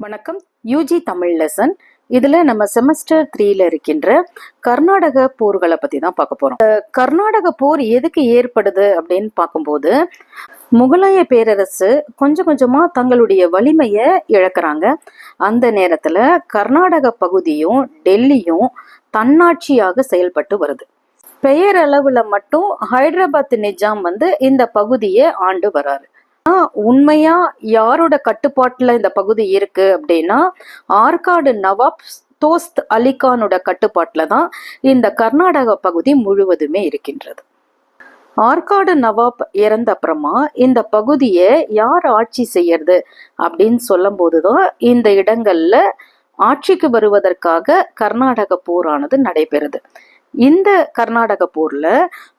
வணக்கம். UG Tamil lesson இதில் நம்ம செமஸ்டர் த்ரீல இருக்கின்ற கர்நாடக போர்களை பற்றி தான் பார்க்க போகிறோம் கர்நாடக போர் எதுக்கு ஏற்படுது அப்படின்னு பார்க்கும்போது முகலாய பேரரசு கொஞ்சம் கொஞ்சமாக தங்களுடைய வலிமையை இழக்கிறாங்க. அந்த நேரத்தில் கர்நாடக பகுதியும் டெல்லியும் தன்னாட்சியாக செயல்பட்டு வருது. பெயரளவில் மட்டும் ஹைதராபாத் நிஜாம் வந்து இந்த பகுதியை ஆண்டு வராரு. உண்மையா யாரோட கட்டுப்பாட்டுல இந்த பகுதி இருக்கு அப்படின்னா ஆற்காடு நவாப் தோஸ்த் அலிகானோட கட்டுப்பாட்டில் தான் இந்த கர்நாடக பகுதி முழுவதுமே இருக்கின்றது. ஆற்காடு நவாப் இறந்த அப்புறமா இந்த பகுதியை யார் ஆட்சி செய்யறது அப்படின்னு சொல்லும் போதுதான் இந்த இடங்கள்ல ஆட்சிக்கு வருவதற்காக கர்நாடக போரானது நடைபெறுது. இந்த கர்நாடக போர்ல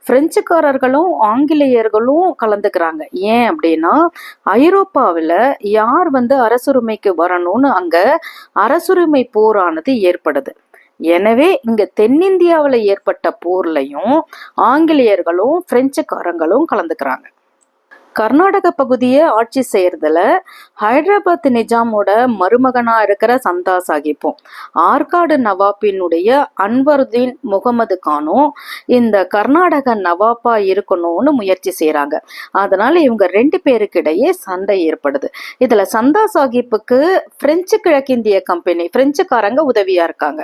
பிரெஞ்சுக்காரர்களும் ஆங்கிலேயர்களும் கலந்துக்கிறாங்க. ஏன் அப்படின்னா ஐரோப்பாவில் யார் வந்து அரசுரிமைக்கு வரணும்னு அங்க அரசுரிமை போரானது ஏற்படுது. எனவே இங்க தென்னிந்தியாவில் ஏற்பட்ட போர்லையும் ஆங்கிலேயர்களும் பிரெஞ்சுக்காரங்களும் கலந்துக்கிறாங்க. கர்நாடக பகுதியை ஆட்சி செய்யறதுல ஹைதராபாத் நிஜாமோட மருமகனா இருக்கிற சந்தா சாஹிப்பும் ஆற்காடு நவாப்பினுடைய அன்வருதீன் முகமது கானும் இந்த கர்நாடக நவாப்பா இருக்கணும்னு முயற்சி செய்யறாங்க அதனால இவங்க ரெண்டு பேருக்கிடையே சண்டை ஏற்படுது. இதுல சந்தா சாஹிப்புக்கு பிரெஞ்சு கிழக்கிந்திய கம்பெனி பிரெஞ்சுக்காரங்க உதவியா இருக்காங்க.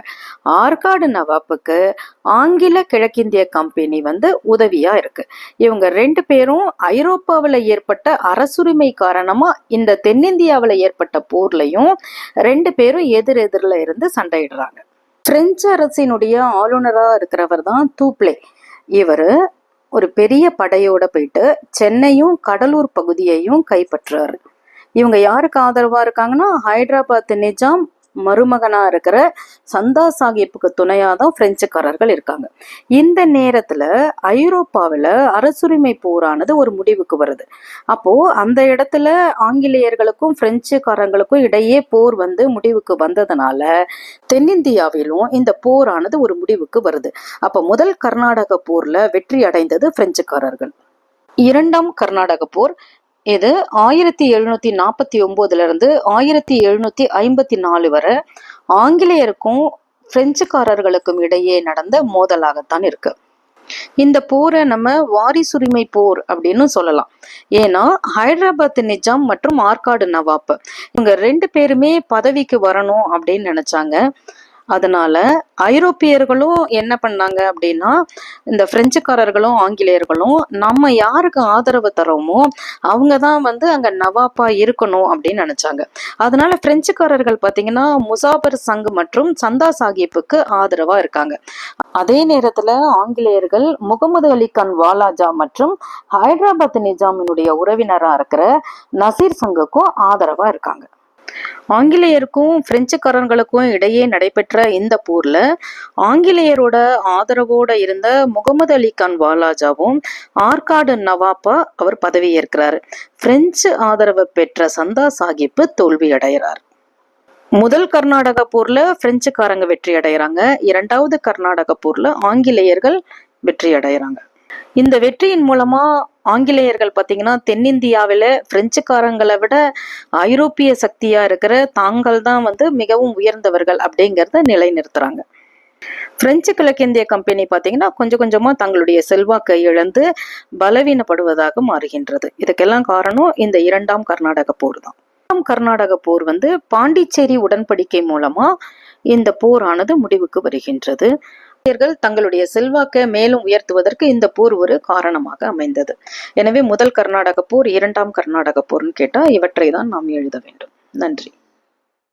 ஆற்காடு நவாப்புக்கு ஆங்கில கிழக்கிந்திய கம்பெனி வந்து உதவியா இருக்கு. இவங்க ரெண்டு பேரும் ஐரோப்பாவில் ஏற்பட்ட அரசுரிமை காரணமா இந்த தென்னிந்தியாவில் ஏற்பட்ட போர்லையும் ரெண்டு பேரும் எதிர் எதிரில் இருந்து சண்டையிடுறாங்க. பிரெஞ்சு அரசினுடைய ஆளுநரா இருக்கிறவர் தான் தூப்ளே. இவர் ஒரு பெரிய படையோட போயிட்டு சென்னையும் கடலூர் பகுதியையும் கைப்பற்றுறாரு. இவங்க யாருக்கு ஆதரவா இருக்காங்கன்னா ஹைதராபாத் நிஜாம் மருமகனாக இருக்கிற சந்தா சாஹிப்புக்கு துணையாக தான் பிரெஞ்சுக்காரர்கள் இருக்காங்க. இந்த நேரத்தில் ஐரோப்பாவில் அரசுரிமை போரானது ஒரு முடிவுக்கு வருது. அப்போ அந்த இடத்துல ஆங்கிலேயர்களுக்கும் பிரெஞ்சுக்காரங்களுக்கும் இடையே போர் வந்து முடிவுக்கு வந்ததுனால தென்னிந்தியாவிலும் இந்த போரானது ஒரு முடிவுக்கு வருது. அப்போ முதல் கர்நாடக போர்ல வெற்றி அடைந்தது பிரெஞ்சுக்காரர்கள். இரண்டாம் கர்நாடக போர் இது ஆயிரத்தி எழுநூத்தி நாற்பத்தி ஒன்பதுல இருந்து ஆயிரத்தி எழுநூத்தி ஐம்பத்தி நாலு வரை ஆங்கிலேயருக்கும் பிரெஞ்சுக்காரர்களுக்கும் இடையே நடந்த மோதலாகத்தான் இருக்கு. இந்த போரை நம்ம வாரிசுரிமை போர் அப்படின்னு சொல்லலாம். ஏன்னா ஹைதராபாத் நிஜாம் மற்றும் ஆற்காடு நவாப் இவங்க ரெண்டு பேருமே பதவிக்கு வரணும் அப்படின்னு நினைச்சாங்க. அதனால ஐரோப்பியர்களும் என்ன பண்ணாங்க அப்படின்னா இந்த பிரெஞ்சுக்காரர்களும் ஆங்கிலேயர்களும் நம்ம யாருக்கு ஆதரவு தரோமோ அவங்க தான் வந்து அங்க நவாப்பா இருக்கணும் அப்படின்னு நினைச்சாங்க. அதனால பிரெஞ்சுக்காரர்கள் பார்த்தீங்கன்னா முசாபர் சங் மற்றும் சந்தா சாஹிப்புக்கு ஆதரவா இருக்காங்க. அதே நேரத்துல ஆங்கிலேயர்கள் முகமது அலி கான் வாலாஜா மற்றும் ஹைதராபாத் நிஜாமினுடைய உறவினரா இருக்கிற நசீர் சங்குக்கும் ஆதரவா இருக்காங்க. ஆங்கிலேயருக்கும் பிரெஞ்சுக்காரர்களுக்கும் இடையே நடைபெற்ற இந்த போர்ல ஆங்கிலேயரோட ஆதரவோட இருந்த முகமது அலி கான் வாலாஜாவும் ஆற்காடு நவாப்பா அவர் பதவியேற்கிறார். பிரெஞ்சு ஆதரவு பெற்ற சந்தா சாஹிப்பு தோல்வி அடைகிறார். முதல் கர்நாடக போர்ல பிரெஞ்சுக்காரங்க வெற்றி அடைகிறாங்க. இரண்டாவது கர்நாடக போர்ல ஆங்கிலேயர்கள் வெற்றி அடைகிறாங்க. இந்த வெற்றியின் மூலமா ஆங்கிலேயர்கள் பார்த்தீங்கன்னா தென்னிந்தியாவில் பிரெஞ்சுக்காரங்களை விட ஐரோப்பிய சக்தியா இருக்கிற தாங்கள் தான் வந்து மிகவும் உயர்ந்தவர்கள் அப்படிங்கிறத நிலைநிறுத்துறாங்க. பிரெஞ்சு கிழக்கிந்திய கம்பெனி பார்த்தீங்கன்னா கொஞ்சம் கொஞ்சமா தங்களுடைய செல்வாக்கை இழந்து பலவீனப்படுவதாக மாறுகின்றது. இதுக்கெல்லாம் காரணம் இந்த இரண்டாம் கர்நாடக போர் தான். இரண்டாம் கர்நாடக போர் வந்து பாண்டிச்சேரி உடன்படிக்கை மூலமா இந்த போரானது முடிவுக்கு வருகின்றது. ஆசிரியர்கள் தங்களுடைய செல்வாக்கை மேலும் உயர்த்துவதற்கு இந்த போர் ஒரு காரணமாக அமைந்தது. எனவே முதல் கர்நாடக போர் இரண்டாம் கர்நாடக போர்னு கேட்டால் இவற்றை தான் நாம் எழுத வேண்டும். நன்றி.